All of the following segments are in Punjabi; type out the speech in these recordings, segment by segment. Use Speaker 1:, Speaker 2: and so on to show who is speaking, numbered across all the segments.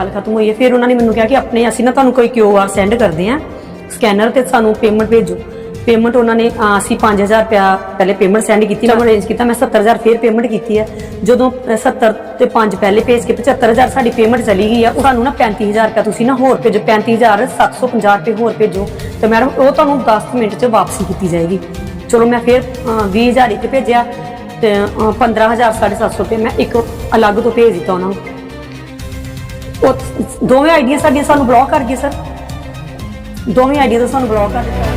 Speaker 1: ਗੱਲ ਖਤਮ ਹੋਈ ਹੈ। ਫਿਰ ਉਹਨਾਂ ਨੇ ਮੈਨੂੰ ਕਿਹਾ ਕਿ ਆਪਣੇ ਅਸੀਂ ਨਾ ਤੁਹਾਨੂੰ ਕੋਈ ਕਿਊਆਰ ਸੈਂਡ ਕਰਦੇ ਆ ਸਕੈਨਰ ਤੇ ਸਾਨੂੰ ਪੇਮੈਂਟ ਭੇਜੋ। ਪੇਮੈਂਟ ਉਹਨਾਂ ਨੇ ਅਹ, ਅਸੀਂ 5000 ਰੁਪਇਆ ਪਹਿਲੇ ਪੇਮੈਂਟ ਸੈਂਡ ਕੀਤੀ ਮੈਂ ਅਰੇਂਜ ਕੀਤਾ ਮੈਂ 70000 ਫਿਰ ਪੇਮੈਂਟ ਕੀਤੀ ਹੈ। ਜਦੋਂ ਅਹ, 70 ਤੇ 5 ਪਹਿਲੇ ਭੇਜ ਕੇ 75000 ਸਾਡੀ ਪੇਮੈਂਟ ਚਲੀ ਗਈ ਆ ਉਹ ਤੁਹਾਨੂੰ ਨਾ 35000 ਰੁਪਇਆ ਤੁਸੀਂ ਨਾ ਹੋਰ ਭੇਜੋ 35750 ਰੁਪਏ ਹੋਰ ਭੇਜੋ। ਤੇ ਮੈਡਮ ਉਹ ਤੁਹਾਨੂੰ 10 ਮਿੰਟ ਚ ਵਾਪਸੀ ਕੀਤੀ ਜਾਏਗੀ। ਚਲੋ ਮੈਂ ਫਿਰ ਅਹ, 20000 ਇੱਕ ਭੇਜਿਆ ਤੇ ਅਹ, 15000 750 ਰੁਪਏ ਮੈਂ ਇੱਕ ਅਲੱਗ ਤੋਂ ਭੇਜ ਦਿੱਤਾ ਉਹਨਾਂ ਨੂੰ। ਉਹ ਦੋਵੇਂ ਆਈਡੀਆਂ ਸਾਡੀਆਂ ਸਾਨੂੰ ਬਲੌਕ ਕਰ ਗਏ ਸਰ ਦੋਵੇਂ ਆਈਡੀਆਂ ਸਾਨੂੰ ਬਲੌਕ ਕਰ ਦਿੱਤਾ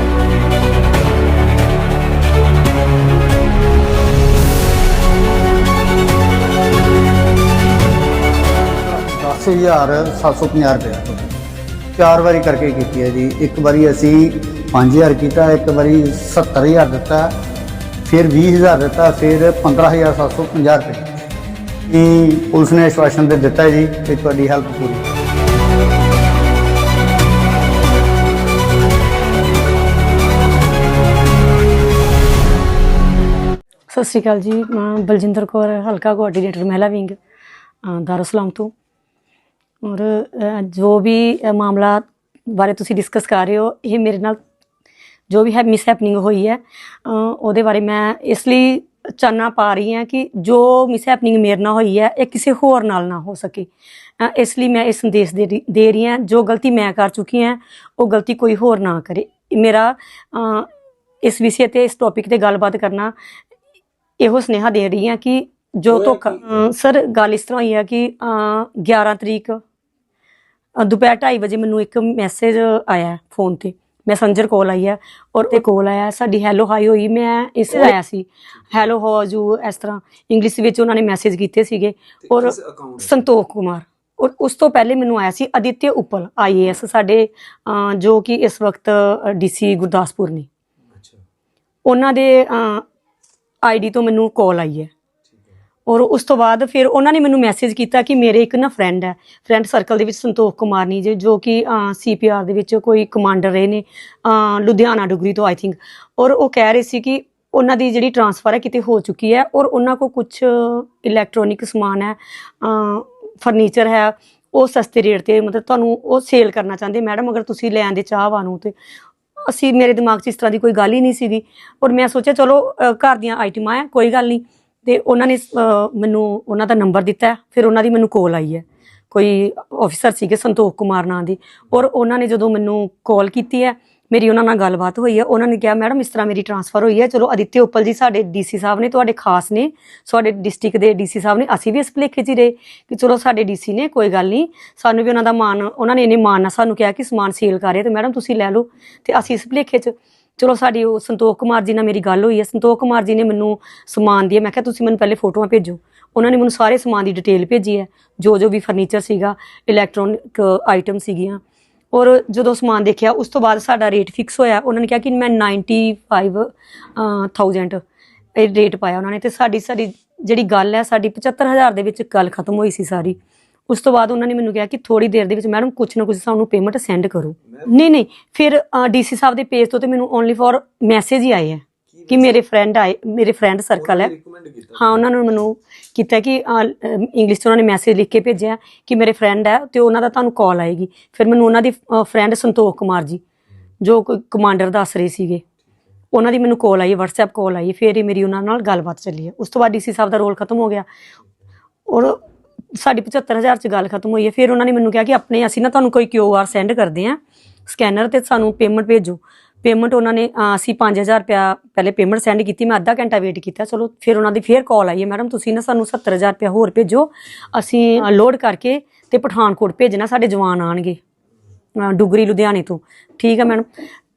Speaker 2: ਦਸ ਹਜ਼ਾਰ ਸੱਤ ਸੌ ਪੰਜਾਹ ਰੁਪਏ ਚਾਰ ਵਾਰੀ ਕਰਕੇ ਕੀਤੀ ਹੈ ਜੀ। ਇੱਕ ਵਾਰੀ ਅਸੀਂ 5000 ਕੀਤਾ, ਇੱਕ ਵਾਰੀ 70000 ਦਿੱਤਾ, ਫਿਰ 20000 ਦਿੱਤਾ, ਫਿਰ 15750 ਰੁਪਏ। ਇਹ ਪੁਲਿਸ ਨੇ ਆਸ਼ਵਾਸਨ ਦੇ ਦਿੱਤਾ ਜੀ ਕਿ ਤੁਹਾਡੀ ਹੈਲਪ ਪੂਰੀ
Speaker 1: ਸਤਿ ਸ਼੍ਰੀ ਅਕਾਲ ਜੀ ਮੈਂ ਬਲਜਿੰਦਰ ਕੌਰ ਹਲਕਾ ਕੋਆਰਡੀਨੇਟਰ ਮਹਿਲਾ ਵਿੰਗ ਅ, ਦਾਰੁਸਲਾਮ ਤੋਂ। ਔਰ ਅ, ਜੋ ਵੀ ਅ, ਮਾਮਲਾ ਬਾਰੇ ਤੁਸੀਂ ਡਿਸਕਸ ਕਰ ਰਹੇ ਹੋ ਇਹ ਮੇਰੇ ਨਾਲ ਜੋ ਵੀ ਹੈ ਮਿਸ ਹੈਪਨਿੰਗ ਹੋਈ ਹੈ ਅ, ਉਹਦੇ ਬਾਰੇ ਮੈਂ ਇਸ ਲਈ ਚਾਨਣਾ ਪਾ ਰਹੀ ਹਾਂ ਕਿ ਜੋ ਮਿਸ ਹੈਪਨਿੰਗ ਮੇਰੇ ਨਾਲ ਹੋਈ ਹੈ ਇਹ ਕਿਸੇ ਹੋਰ ਨਾਲ ਨਾ ਹੋ ਸਕੇ। ਇਸ ਲਈ ਮੈਂ ਇਹ ਸੰਦੇਸ਼ ਦੇ ਰਹੀ- ਹਾਂ ਜੋ ਗਲਤੀ ਮੈਂ ਕਰ ਚੁੱਕੀ ਹਾਂ ਉਹ ਗਲਤੀ ਕੋਈ ਹੋਰ ਨਾ ਕਰੇ। ਮੇਰਾ ਇਸ ਵਿਸ਼ੇ ਤੇ ਇਸ ਟੌਪਿਕ ਤੇ ਗੱਲਬਾਤ ਕਰਨਾ ਇਹੋ ਸੁਨੇਹਾ ਦੇ ਰਹੀ ਹਾਂ ਕਿ ਜੋ ਧੋਖਾ ਸਰ ਗੱਲ ਇਸ ਤਰ੍ਹਾਂ ਹੋਈ ਹੈ ਕਿ ਅਮ 11 ਤਰੀਕ ਦੁਪਹਿਰ 2:30 ਵਜੇ ਮੈਨੂੰ ਇੱਕ ਮੈਸੇਜ ਆਇਆ ਫੋਨ ਤੇ। ਮੈਸੇਂਜਰ ਕਾਲ ਆਈ ਹੈ ਔਰ ਤੇ ਕਾਲ ਆਇਆ ਸਾਡੀ ਹੈਲੋ ਹਾਈ ਹੋਈ ਮੈਂ ਇਸ ਆਇਆ ਸੀ। ਹੈਲੋ ਹਾਊ ਯੂ ਇਸ ਤਰ੍ਹਾਂ ਇੰਗਲਿਸ਼ ਵਿੱਚ ਉਹਨਾਂ ਨੇ ਮੈਸੇਜ ਕੀਤੇ ਸੀਗੇ ਔਰ ਸੰਤੋਖ ਕੁਮਾਰ। ਔਰ ਉਸ ਤੋਂ ਪਹਿਲੇ ਮੈਨੂੰ ਆਇਆ ਸੀ ਅਦਿੱਤਿਆ ਉਪਲ ਆਈਏਐਸ ਸਾਡੇ ਜੋ ਕਿ ਇਸ ਵਕਤ ਡੀਸੀ ਗੁਰਦਾਸਪੁਰ ਨੇ। ਉਹਨਾਂ ਦੇ ਆਈਡੀ ਤੋਂ ਮੈਨੂੰ ਕਾਲ ਆਈ ਹੈ। ਔਰ ਉਸ ਤੋਂ ਬਾਅਦ ਫਿਰ ਉਹਨਾਂ ਨੇ ਮੈਨੂੰ ਮੈਸੇਜ ਕੀਤਾ ਕਿ ਮੇਰੇ ਇੱਕ ਨਾ ਫਰੈਂਡ ਹੈ। ਫਰੈਂਡ ਸਰਕਲ ਦੇ ਵਿੱਚ ਸੰਤੋਖ ਕੁਮਾਰ ਨੀ ਜੀ, ਜੋ ਕਿ ਸੀਪੀਆਰ ਦੇ ਵਿੱਚ ਕੋਈ ਕਮਾਂਡਰ ਰਹੇ ਨੇ ਲੁਧਿਆਣਾ ਡੁਗਰੀ ਤੋਂ ਆਈ ਥਿੰਕ ਔਰ ਉਹ ਕਹਿ ਰਹੇ ਸੀ ਕਿ ਉਹਨਾਂ ਦੀ ਜਿਹੜੀ ਟਰਾਂਸਫਰ ਹੈ ਕਿਤੇ ਹੋ ਚੁੱਕੀ ਹੈ ਔਰ ਉਹਨਾਂ ਕੋਲ ਕੁਝ ਇਲੈਕਟ੍ਰੋਨਿਕ ਸਮਾਨ ਹੈ ਫਰਨੀਚਰ ਹੈ, ਉਹ ਸਸਤੇ ਰੇਟ ਤੇ ਮਤਲਬ ਤੁਹਾਨੂੰ ਉਹ ਸੇਲ ਕਰਨਾ ਚਾਹੁੰਦੇ। ਮੈਡਮ, ਅਗਰ ਤੁਸੀਂ ਲੈਣ ਦੇ ਚਾਹਵਾਨ ਨੂੰ ਤੇ ਅਸੀਂ, ਮੇਰੇ ਦਿਮਾਗ 'ਚ ਇਸ ਤਰ੍ਹਾਂ ਦੀ ਕੋਈ ਗੱਲ ਹੀ ਨਹੀਂ ਸੀਗੀ। ਔਰ ਮੈਂ ਸੋਚਿਆ, ਚਲੋ ਘਰ ਦੀਆਂ ਆਈਟਮਾਂ ਹੈ ਕੋਈ ਗੱਲ ਨਹੀਂ। ਤੇ ਉਹਨਾਂ ਨੇ ਮੈਨੂੰ ਉਹਨਾਂ ਦਾ ਨੰਬਰ ਦਿੱਤਾ ਫਿਰ ਉਹਨਾਂ ਦੀ ਮੈਨੂੰ ਕਾਲ ਆਈ ਹੈ। ਕੋਈ ਆਫੀਸਰ ਸੀਗੇ, ਸੰਤੋਖ ਕੁਮਾਰ ਨਾਂ ਦੀ। ਔਰ ਉਹਨਾਂ ਨੇ ਜਦੋਂ ਮੈਨੂੰ ਕਾਲ ਕੀਤੀ ਹੈ, ਮੇਰੀ ਉਹਨਾਂ ਨਾਲ ਗੱਲਬਾਤ ਹੋਈ ਹੈ। ਉਹਨਾਂ ਨੇ ਕਿਹਾ, ਮੈਡਮ, ਇਸ ਤਰ੍ਹਾਂ ਮੇਰੀ ਟਰਾਂਸਫਰ ਹੋਈ ਹੈ। ਚਲੋ, ਅਦਿੱਤਿਆ ਉਪਲ ਜੀ ਸਾਡੇ ਡੀਸੀ ਸਾਹਿਬ ਨੇ, ਤੁਹਾਡੇ ਖਾਸ ਨੇ। ਸਾਡੇ ਡਿਸਟ੍ਰਿਕਟ ਦੇ ਡੀਸੀ ਸਾਹਿਬ ਨੇ। ਅਸੀਂ ਵੀ ਇਸ ਭੁਲੇਖੇ 'ਚ ਹੀ ਰਹੇ ਕਿ ਚਲੋ, ਸਾਡੇ ਡੀਸੀ ਨੇ, ਕੋਈ ਗੱਲ ਨਹੀਂ। ਸਾਨੂੰ ਵੀ ਉਹਨਾਂ ਦਾ ਮਾਣ, ਉਹਨਾਂ ਨੇ ਇਹਨੇ ਮਾਣ ਨਾਲ ਸਾਨੂੰ ਕਿਹਾ ਕਿ ਸਮਾਨ ਸੇਲ ਕਰ ਰਹੇ ਤੇ ਮੈਡਮ, ਤੁਸੀਂ ਲੈ ਲਓ। ਤੇ ਅਸੀਂ ਇਸ ਭੁਲੇਖੇ 'ਚ ਚਲੋ ਸਾਡੀ ਉਹ ਸੰਤੋਖ ਕੁਮਾਰ ਜੀ ਨਾਲ ਮੇਰੀ ਗੱਲ ਹੋਈ ਹੈ। ਸੰਤੋਖ ਕੁਮਾਰ ਜੀ ਨੇ ਮੈਨੂੰ ਸਮਾਨ ਦੀ ਮੈਂ ਕਿਹਾ, ਤੁਸੀਂ ਮੈਨੂੰ ਪਹਿਲੇ ਫੋਟੋਆਂ ਭੇਜੋ। ਉਹਨਾਂ ਨੇ ਮੈਨੂੰ ਸਾਰੇ ਸਮਾਨ ਦੀ ਡਿਟੇਲ ਭੇਜੀ ਹੈ। ਜੋ ਜੋ ਵੀ ਫਰਨੀਚਰ ਸੀਗਾ ਇਲੈਕਟ੍ਰੋਨਿਕ ਆਈਟਮ ਸੀਗੀਆਂ। ਔਰ ਜਦੋਂ ਸਮਾਨ ਦੇਖਿਆ, ਉਸ ਤੋਂ ਬਾਅਦ ਸਾਡਾ ਰੇਟ ਫਿਕਸ ਹੋਇਆ। ਉਹਨਾਂ ਨੇ ਕਿਹਾ ਕਿ ਮੈਂ 95000 ਇਹ ਰੇਟ ਪਾਇਆ ਉਹਨਾਂ ਨੇ। ਤੇ ਸਾਡੀ ਸਾਡੀ ਜਿਹੜੀ ਗੱਲ ਹੈ, ਸਾਡੀ 75000 ਦੇ ਵਿੱਚ ਗੱਲ ਖਤਮ ਹੋਈ ਸੀ ਸਾਰੀ। ਉਸ ਤੋਂ ਬਾਅਦ ਉਹਨਾਂ ਨੇ ਮੈਨੂੰ ਕਿਹਾ ਕਿ ਥੋੜੀ ਦੇਰ ਦੇ ਵਿੱਚ ਮੈਡਮ ਕੁਝ ਨਾ ਕੁਝ ਸਾਨੂੰ ਪੇਮੈਂਟ ਸੈਂਡ ਕਰੋ। ਨਹੀਂ ਨਹੀਂ ਫਿਰ ਡੀਸੀ ਸਾਹਿਬ ਦੇ ਪੇਜ ਤੋਂ ਤੇ ਮੈਨੂੰ ਓਨਲੀ ਫॉर ਮੈਸੇਜ ਹੀ ਆਏ ਹੈ ਕਿ ਮੇਰੇ ਫਰੈਂਡ ਆਏ ਮੇਰੇ ਫਰੈਂਡ ਸਰਕਲ ਹੈ। ਹਾਂ ਉਹਨਾਂ ਨੇ ਮੈਨੂੰ ਕੀਤਾ ਕਿ ਇੰਗਲਿਸ਼ 'ਚ ਉਹਨਾਂ ਨੇ ਮੈਸੇਜ ਲਿਖ ਕੇ ਭੇਜਿਆ ਕਿ ਮੇਰੇ ਫਰੈਂਡ ਹੈ ਤੇ ਉਹਨਾਂ ਦਾ ਤੁਹਾਨੂੰ ਕਾਲ ਆਏਗੀ। ਫਿਰ ਮੈਨੂੰ ਉਹਨਾਂ ਦੀ ਫਰੈਂਡ ਸੰਤੋਖ ਕੁਮਾਰ ਜੀ ਜੋ ਕਮਾਂਡਰ ਦੱਸ ਰਹੇ ਸੀਗੇ ਉਹਨਾਂ ਦੀ ਮੈਨੂੰ ਕਾਲ ਆਈ WhatsApp ਕਾਲ ਆਈ ਫਿਰ ਹੀ ਮੇਰੀ ਉਹਨਾਂ ਨਾਲ ਗੱਲਬਾਤ ਚੱਲੀ ਹੈ ਉਸ ਤੋਂ ਬਾਅਦ ਡੀਸੀ ਸਾਹਿਬ ਦਾ ਰੋਲ ਖਤਮ ਹੋ ਗਿਆ। ਔਰ ਸਾਡੀ 75000 ਚ ਗੱਲ ਖਤਮ ਹੋਈ ਹੈ। ਫਿਰ ਉਹਨਾਂ ਨੇ ਮੈਨੂੰ ਕਿਹਾ ਕਿ ਆਪਣੇ ਅਸੀਂ ਨਾ ਤੁਹਾਨੂੰ ਕੋਈ ਕਿਊਆਰ ਸੈਂਡ ਕਰਦੇ ਆ ਸਕੈਨਰ ਤੇ ਸਾਨੂੰ ਪੇਮੈਂਟ ਭੇਜੋ। ਪੇਮੈਂਟ ਉਹਨਾਂ ਨੇ ਅਹ, ਅਸੀਂ 5000 ਰੁਪਇਆ ਪਹਿਲੇ ਪੇਮੈਂਟ ਸੈਂਡ ਕੀਤੀ। ਮੈਂ ਅੱਧਾ ਘੰਟਾ ਵੇਟ ਕੀਤਾ। ਚਲੋ ਫਿਰ ਉਹਨਾਂ ਦੀ ਫੇਰ ਕਾਲ ਆਈ ਹੈ ਮੈਡਮ ਤੁਸੀਂ ਨਾ ਸਾਨੂੰ 70000 ਰੁਪਇਆ ਹੋਰ ਭੇਜੋ। ਅਸੀਂ ਲੋਡ ਕਰਕੇ ਤੇ ਪਠਾਨਕੋਟ ਭੇਜਣਾ। ਸਾਡੇ ਜਵਾਨ ਆਣਗੇ ਅਹ ਡੁਗਰੀ ਲੁਧਿਆਣੇ ਤੋਂ। ਠੀਕ ਹੈ ਮੈਡਮ।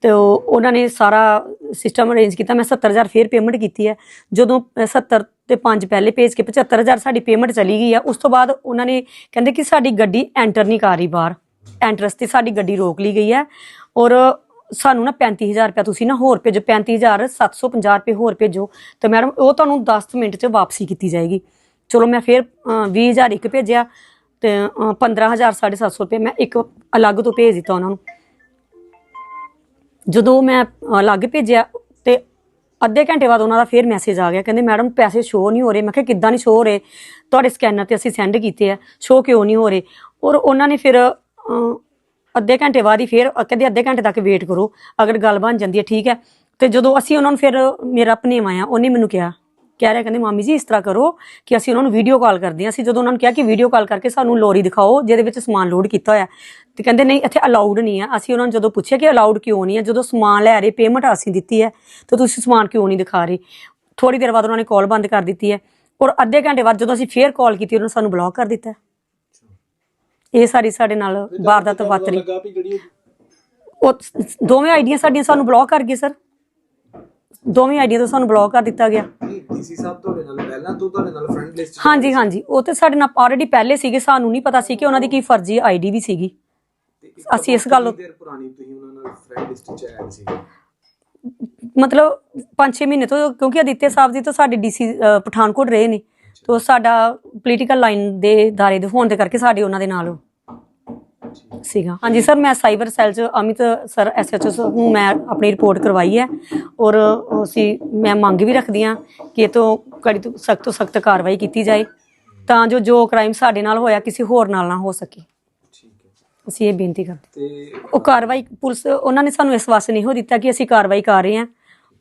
Speaker 1: ਤੇ ਉਹਨਾਂ ਨੇ ਸਾਰਾ ਸਿਸਟਮ ਅਰੇਂਜ ਕੀਤਾ। ਮੈਂ 70000 ਫੇਰ ਪੇਮੈਂਟ ਕੀਤੀ ਹੈ। ਜਦੋਂ ਅਹ 70 ਤੇ 5 ਪਹਿਲੇ ਭੇਜ ਕੇ 75000 ਸਾਡੀ ਪੇਮੈਂਟ ਚਲੀ ਗਈ ਆ ਉਸ ਤੋਂ ਬਾਅਦ ਉਹਨਾਂ ਨੇ ਕਹਿੰਦੇ ਕਿ ਸਾਡੀ ਗੱਡੀ ਐਂਟਰ ਨਹੀਂ ਕਰ ਰਹੀ ਬਾਹਰ। ਐਂਟਰਸ ਤੇ ਸਾਡੀ ਗੱਡੀ ਰੋਕ ਲਈ ਗਈ ਹੈ। ਔਰ ਸਾਨੂੰ ਨਾ 35000 ਰੁਪਏ ਤੁਸੀਂ ਨਾ ਹੋਰ ਭੇਜੋ। 35750 ਰੁਪਏ ਹੋਰ ਭੇਜੋ। ਤੇ ਮੈਡਮ ਉਹ ਤੁਹਾਨੂੰ 10 ਮਿੰਟ ਚ ਵਾਪਸੀ ਕੀਤੀ ਜਾਏਗੀ। ਚਲੋ ਮੈਂ ਫਿਰ ਅਹ, 20000 ਇੱਕ ਭੇਜਿਆ ਤੇ ਅਹ, 15000 750 ਰੁਪਏ ਮੈਂ ਇੱਕ ਅਲੱਗ ਤੋਂ ਭੇਜ ਦਿੱਤਾ ਉਹਨਾਂ ਨੂੰ। ਜਦੋਂ ਮੈਂ ਅਲੱਗ ਭੇਜਿਆ ਤੇ ਅੱਧੇ ਘੰਟੇ ਬਾਅਦ ਉਹਨਾਂ ਦਾ ਫੇਰ ਮੈਸੇਜ ਆ ਗਿਆ। ਕਹਿੰਦੇ, ਮੈਡਮ, ਪੈਸੇ ਸ਼ੋ ਨਹੀਂ ਹੋ ਰਹੇ। ਮੈਂ ਕਿਹਾ, ਕਿੱਦਾਂ ਨਹੀਂ ਸ਼ੋ ਹੋ ਰਹੇ? ਤੁਹਾਡੇ ਸਕੈਨਰ ਤੇ ਅਸੀਂ ਸੈਂਡ ਕੀਤੇ ਆ। ਸ਼ੋ ਕਿਉਂ ਨਹੀਂ ਹੋ ਰਹੇ? ਔਰ ਉਹਨਾਂ ਨੇ ਫਿਰ ਅੱਧੇ ਘੰਟੇ ਬਾਅਦ ਹੀ ਫਿਰ, ਕਹਿੰਦੇ, ਅੱਧੇ ਘੰਟੇ ਤੱਕ ਵੇਟ ਕਰੋ। ਅਗਰ ਗੱਲ ਬਣ ਜਾਂਦੀ ਹੈ, ਠੀਕ ਹੈ। ਤੇ ਜਦੋਂ ਅਸੀਂ ਉਹਨਾਂ ਨੂੰ ਫਿਰ, ਮੇਰਾ ਭਨੇਵਾ ਆ, ਉਹਨੇ ਮੈਨੂੰ ਕਿਹਾ ਕਹਿ ਰਿਹਾ ਕਹਿੰਦੇ ਮਾਮੀ ਜੀ ਇਸ ਤਰ੍ਹਾਂ ਕਰੋ ਕਿ ਅਸੀਂ ਉਹਨਾਂ ਨੂੰ ਵੀਡੀਓ ਕਾਲ ਕਰਦੇ ਹਾਂ। ਅਸੀਂ ਜਦੋਂ ਉਹਨਾਂ ਨੂੰ ਕਿਹਾ ਕਿ ਵੀਡੀਓ ਕਾਲ ਕਰਕੇ ਸਾਨੂੰ ਲੋਰੀ ਦਿਖਾਓ ਜਿਹਦੇ ਵਿੱਚ ਸਮਾਨ ਲੋਡ ਕੀਤਾ ਹੋਇਆ। ਤੇ ਕਹਿੰਦੇ ਨਹੀਂ ਇੱਥੇ ਅਲਾਉਡ ਨਹੀਂ ਆ। ਅਸੀਂ ਉਹਨਾਂ ਨੂੰ ਜਦੋਂ ਪੁੱਛਿਆ ਕਿ ਅਲਾਉਡ ਕਿਉਂ ਨਹੀਂ ਹੈ ਜਦੋਂ ਸਮਾਨ ਲੈ ਰਹੇ ਪੇਮੈਂਟ ਅਸੀਂ ਦਿੱਤੀ ਹੈ ਤਾਂ ਤੁਸੀਂ ਸਮਾਨ ਕਿਉਂ ਨਹੀਂ ਦਿਖਾ ਰਹੇ? ਥੋੜੀ ਦੇਰ ਬਾਅਦ ਉਹਨਾਂ ਨੇ ਕਾਲ ਬੰਦ ਕਰ ਦਿੱਤੀ ਹੈ ਔਰ ਅੱਧੇ ਘੰਟੇ ਬਾਅਦ ਜਦੋਂ ਅਸੀਂ ਫੇਰ ਕਾਲ ਕੀਤੀ ਉਹਨਾਂ ਨੇ ਸਾਨੂੰ ਬਲੌਕ ਕਰ ਦਿੱਤਾ। ਇਹ ਸਾਰੀ ਸਾਡੇ ਨਾਲ ਵਾਰਦਾਤ ਵਾਪਰੀ।
Speaker 3: ਲੱਗਾ ਵੀ ਜਿਹੜੀ
Speaker 1: ਉਹ ਦੋਵੇਂ ਆਈਡੀਆਂ ਸਾਡੀਆਂ ਸਾਨੂੰ ਬਲੌਕ ਕਰ ਗਏ ਸਰ। ਦੋਵੇਂ ਆਈਡੀਆਂ ਤੋਂ ਸਾਨੂੰ ਬਲੌਕ ਕਰ ਦਿੱਤਾ ਗਿਆ।
Speaker 3: ਡੀਸੀ ਸਾਹਿਬ ਤੁਹਾਡੇ ਨਾਲ ਪਹਿਲਾਂ ਤੋਂ ਤੁਹਾਡੇ ਨਾਲ ਫਰੈਂਡ ਲਿਸਟ
Speaker 1: ਹਾਂਜੀ ਹਾਂਜੀ। ਉਹ ਤੇ ਸਾਡੇ ਨਾਲ ਆਲਰੇਡੀ ਪਹਿਲੇ ਸੀਗੇ ਸਾਨੂੰ ਨਹੀਂ ਪਤਾ ਸੀ ਕਿ ਉਹਨਾਂ ਦੀ ਕੀ ਫਰਜ਼ੀ ਆਈਡੀ ਵੀ ਸੀਗੀ। ਅਸੀਂ ਇਸ ਗੱਲ
Speaker 3: ਦੇਰ ਪੁਰਾਣੀ ਤੁਸੀਂ ਉਹਨਾਂ ਨਾਲ ਫਰੈਂਡ ਲਿਸਟ ਚ ਐਡ ਸੀ?
Speaker 1: ਮਤਲਬ 5-6 ਮਹੀਨੇ ਤੋਂ ਕਿਉਂਕਿ ਅਦਿੱਤੇ ਸਾਹਿਬ ਜੀ ਤਾਂ ਸਾਡੇ ਡੀਸੀ ਪਠਾਨਕੋਟ ਰਹੇ ਨੇ। ਤੋਂ ਸਾਡਾ ਪੋਲੀਟੀਕਲ ਲਾਈਨ ਦੇ ਦਾਰੇ ਦੇ ਹੋਣ ਦੇ ਕਰਕੇ ਸਾਡੇ ਉਹਨਾਂ ਦੇ ਨਾਲ ਸੀਗਾ। ਹਾਂਜੀ ਸਰ ਮੈਂ ਸਾਈਬਰ ਸੈੱਲ ਚ ਅਮਿਤ ਸਰ ਐਸਐਚਓ ਨੂੰ ਮੈਂ ਆਪਣੀ ਰਿਪੋਰਟ ਕਰਵਾਈ ਹੈ। ਔਰ ਅਸੀਂ ਮੈਂ ਮੰਗ ਵੀ ਰੱਖਦੀ ਹਾਂ ਕਿ ਇਹ ਤੋਂ ਕੜੀ ਤੋਂ ਸਖਤ ਤੋਂ ਸਖਤ ਕਾਰਵਾਈ ਕੀਤੀ ਜਾਏ ਤਾਂ ਜੋ ਜੋ ਕ੍ਰਾਈਮ ਸਾਡੇ ਨਾਲ ਹੋਇਆ ਕਿਸੇ ਹੋਰ ਨਾਲ ਨਾ ਹੋ ਸਕੇ।
Speaker 3: ਠੀਕ ਹੈ
Speaker 1: ਅਸੀਂ ਇਹ ਬੇਨਤੀ ਕਰਦੇ
Speaker 3: ਤੇ
Speaker 1: ਉਹ ਕਾਰਵਾਈ ਪੁਲਿਸ ਉਹਨਾਂ ਨੇ ਸਾਨੂੰ ਇਸ ਵਾਸਤੇ ਨਹੀਂ ਹੋ ਦਿੱਤਾ ਕਿ ਅਸੀਂ ਕਾਰਵਾਈ ਕਰ ਰਹੇ ਹਾਂ।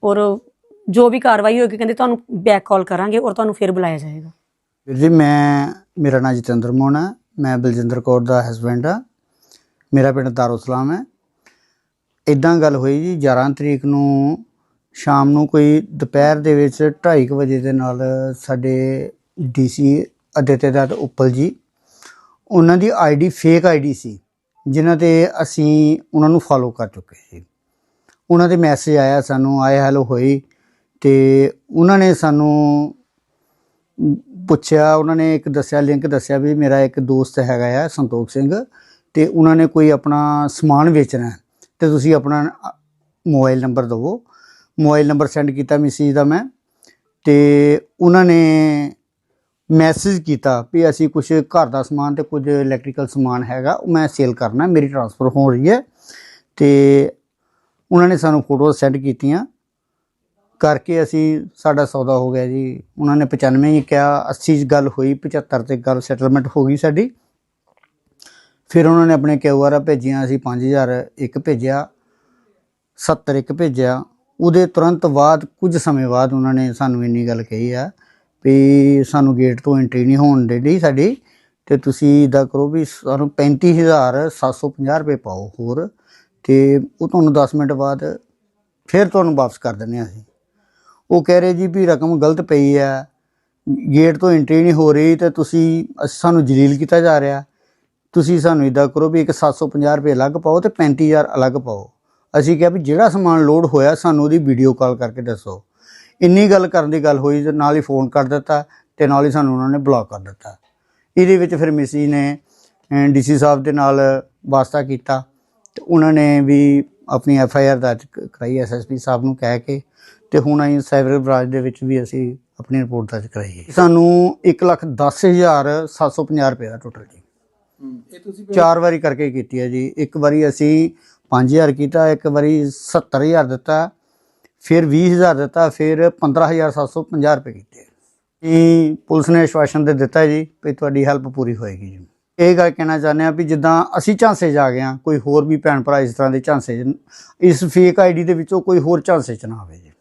Speaker 1: ਔਰ ਜੋ ਵੀ ਕਾਰਵਾਈ ਹੋਏਗੀ ਕਹਿੰਦੇ ਤੁਹਾਨੂੰ ਬੈਕ ਕਾਲ ਕਰਾਂਗੇ ਔਰ ਤੁਹਾਨੂੰ ਫਿਰ ਬੁਲਾਇਆ ਜਾਏਗਾ।
Speaker 2: ਵੀਰ ਜੀ ਮੈਂ ਮੇਰਾ ਨਾਮ ਜਤਿੰਦਰ ਮੋਹਨ ਹੈ ਮੈਂ ਬਲਜਿੰਦਰ ਕੌਰ ਦਾ ਹਸਬੈਂਡ ਆ ਮੇਰਾ ਪਿੰਡ ਦਾਰੁਸਲਾਮ ਹੈ। ਇਦਾਂ ਗੱਲ ਹੋਈ ਜੀ 11 ਤਰੀਕ ਨੂੰ ਸ਼ਾਮ ਨੂੰ ਕੋਈ ਦੁਪਹਿਰ ਦੇ ਵਿੱਚ 2:30 ਵਜੇ ਦੇ ਨਾਲ ਸਾਡੇ ਡੀਸੀ ਅਦਿੱਤੇ ਦੱਤ ਉੱਪਲ ਜੀ, ਉਹਨਾਂ ਦੀ ਆਈਡੀ ਫੇਕ ਆਈਡੀ ਸੀ, ਜਿਨ੍ਹਾਂ ਤੇ ਅਸੀਂ ਉਹਨਾਂ ਨੂੰ ਫਾਲੋ ਕਰ ਚੁੱਕੇ ਸੀ। ਉਹਨਾਂ ਦੇ ਮੈਸੇਜ ਆਇਆ ਸਾਨੂੰ, ਆਏ ਹੈਲੋ ਹੋਈ ਤੇ ਉਹਨਾਂ ਨੇ ਸਾਨੂੰ ਪੁੱਛਿਆ, ਉਹਨਾਂ ਨੇ ਇੱਕ ਦੱਸਿਆ ਲਿੰਕ ਦੱਸਿਆ ਵੀ ਮੇਰਾ ਇੱਕ ਦੋਸਤ ਹੈਗਾ ਆ ਸੰਤੋਖ ਸਿੰਘ ਤੇ ਉਹਨਾਂ ਨੇ ਕੋਈ ਆਪਣਾ ਸਮਾਨ ਵੇਚਣਾ ਹੈ, ਤੇ ਤੁਸੀਂ ਆਪਣਾ ਮੋਬਾਈਲ ਨੰਬਰ ਦਿਵੋ। ਮੋਬਾਈਲ ਨੰਬਰ ਸੈਂਡ ਕੀਤਾ ਮੈਸੇਜ ਦਾ ਮੈਂ, ਤੇ ਉਹਨਾਂ ਨੇ ਮੈਸੇਜ ਕੀਤਾ ਵੀ ਅਸੀਂ ਕੁਝ ਘਰ ਦਾ ਸਮਾਨ ਤੇ ਕੁਝ ਇਲੈਕਟ੍ਰੀਕਲ ਸਮਾਨ ਹੈਗਾ, ਉਹ ਮੈਂ ਸੇਲ ਕਰਨਾ, ਮੇਰੀ ਟ੍ਰਾਂਸਫਰ ਹੋ ਰਹੀ ਹੈ। ਤੇ ਉਹਨਾਂ ਨੇ ਸਾਨੂੰ ਫੋਟੋ ਸੈਂਡ ਕੀਤੀਆਂ, ਕਰਕੇ ਅਸੀਂ ਸਾਡਾ ਸੌਦਾ ਹੋ ਗਿਆ ਜੀ। ਉਹਨਾਂ ਨੇ 95 ਹੀ ਕਿਹਾ 80 'ਚ ਗੱਲ ਹੋਈ 75 ਤੇ ਗੱਲ ਸੈਟਲਮੈਂਟ ਹੋ ਗਈ ਸਾਡੀ। ਫਿਰ ਉਹਨਾਂ ਨੇ ਆਪਣੇ ਕਿਊਆਰ ਭੇਜੀਆਂ, ਅਸੀਂ 5000 ਇੱਕ ਭੇਜਿਆ 70 ਇੱਕ ਭੇਜਿਆ। ਉਹਦੇ ਤੁਰੰਤ ਬਾਅਦ, ਕੁਝ ਸਮੇਂ ਬਾਅਦ ਉਹਨਾਂ ਨੇ ਸਾਨੂੰ ਇੰਨੀ ਗੱਲ ਕਹੀ ਆ ਵੀ ਸਾਨੂੰ ਗੇਟ ਤੋਂ ਐਂਟਰੀ ਨਹੀਂ ਹੋਣ ਦੇਣੀ ਸਾਡੀ। ਤੇ ਤੁਸੀਂ ਇਦਾਂ ਕਰੋ ਵੀ ਸਾਨੂੰ 35750 ਰੁਪਏ ਪਾਓ ਹੋਰ। ਤੇ ਉਹ ਤੁਹਾਨੂੰ 10 ਮਿੰਟ ਬਾਅਦ ਫਿਰ ਤੁਹਾਨੂੰ ਵਾਪਸ ਕਰ ਦਿੰਦੇ ਹਾਂ ਅਸੀਂ। ਉਹ ਕਹਿ ਰਹੇ ਜੀ ਵੀ ਰਕਮ ਗਲਤ ਪਈ ਹੈ ਗੇਟ ਤੋਂ ਐਂਟਰੀ ਨਹੀਂ ਹੋ ਰਹੀ ਤੇ ਤੁਸੀਂ ਅਸ- ਸਾਨੂੰ ਜਲੀਲ ਕੀਤਾ ਜਾ ਰਿਹਾ। ਤੁਸੀਂ ਸਾਨੂੰ ਇਦਾਂ ਕਰੋ ਵੀ ਇੱਕ 750 ਰੁਪਏ ਅਲੱਗ ਪਾਓ ਤੇ 35000 ਅਲੱਗ ਪਾਓ। ਅਸੀਂ ਕਿਹਾ ਵੀ ਜਿਹੜਾ ਸਮਾਨ ਲੋਡ ਹੋਇਆ, ਸਾਨੂੰ ਉਹਦੀ ਵੀਡੀਓ ਕਾਲ ਕਰਕੇ ਦੱਸੋ। ਇੰਨੀ ਗੱਲ ਕਰਨ ਦੀ ਗੱਲ ਹੋਈ ਤੇ ਨਾਲ ਹੀ ਫੋਨ ਕਰ ਦਿੱਤਾ ਤੇ ਨਾਲ ਹੀ ਸਾਨੂੰ ਉਹਨਾਂ ਨੇ ਬਲੌਕ ਕਰ ਦਿੱਤਾ। ਇਹਦੇ ਵਿੱਚ ਫਿਰ ਮਿਸੀ ਨੇ ਡੀਸੀ ਸਾਹਿਬ ਦੇ ਨਾਲ ਵਾਸਤਾ ਕੀਤਾ ਤੇ ਉਹਨਾਂ ਨੇ ਵੀ ਆਪਣੀ ਐਫ ਆਈ ਆਰ ਦਰਜ ਕ- ਕਰਾਈ ਐਸਐਸਪੀ ਸਾਹਿਬ ਨੂੰ ਕਹਿ ਕੇ ਤੇ ਹੁਣ ਅਸੀਂ ਸਾਈਬਰ ਬ੍ਰਾਂਚ ਦੇ ਵਿੱਚ ਵੀ ਅਸੀਂ ਆਪਣੀ ਰਿਪੋਰਟ ਦਰਜ ਕਰਾਈ ਹੈ। ਸਾਨੂੰ 110750 ਰੁਪਏ ਦਾ ਟੋਟਲ ਜੀ।
Speaker 3: ਇਹ ਤੁਸੀਂ
Speaker 2: ਚਾਰ ਵਾਰੀ ਕਰਕੇ ਕੀਤੀ ਹੈ ਜੀ। ਇੱਕ ਵਾਰੀ ਅਸੀਂ 5000 ਕੀਤਾ, ਇੱਕ ਵਾਰੀ 70000 ਦਿੱਤਾ, ਫਿਰ 20000 ਦਿੱਤਾ, ਫਿਰ 15750 ਰੁਪਏ ਕੀਤੇ। ਇਹ ਪੁਲਿਸ ਨੇ ਆਸ਼ਵਾਸਨ ਦੇ ਦਿੱਤਾ ਜੀ ਵੀ ਤੁਹਾਡੀ ਹੈਲਪ ਪੂਰੀ ਹੋਏਗੀ ਜੀ। ਇਹ ਗੱਲ ਕਹਿਣਾ ਚਾਹੁੰਦੇ ਆ ਵੀ ਜਿੱਦਾਂ ਅਸੀਂ ਝਾਂਸੇ 'ਚ ਆ ਗਏ ਹਾਂ, ਕੋਈ ਹੋਰ ਵੀ ਭੈਣ ਭਰਾ ਇਸ ਤਰ੍ਹਾਂ ਦੇ ਝਾਂਸੇ 'ਚ, ਇਸ ਫੇਕ ਆਈਡੀ ਦੇ ਵਿੱਚੋਂ ਕੋਈ ਹੋਰ ਝਾਂਸੇ 'ਚ ਨਾ ਆਵੇ ਜੀ।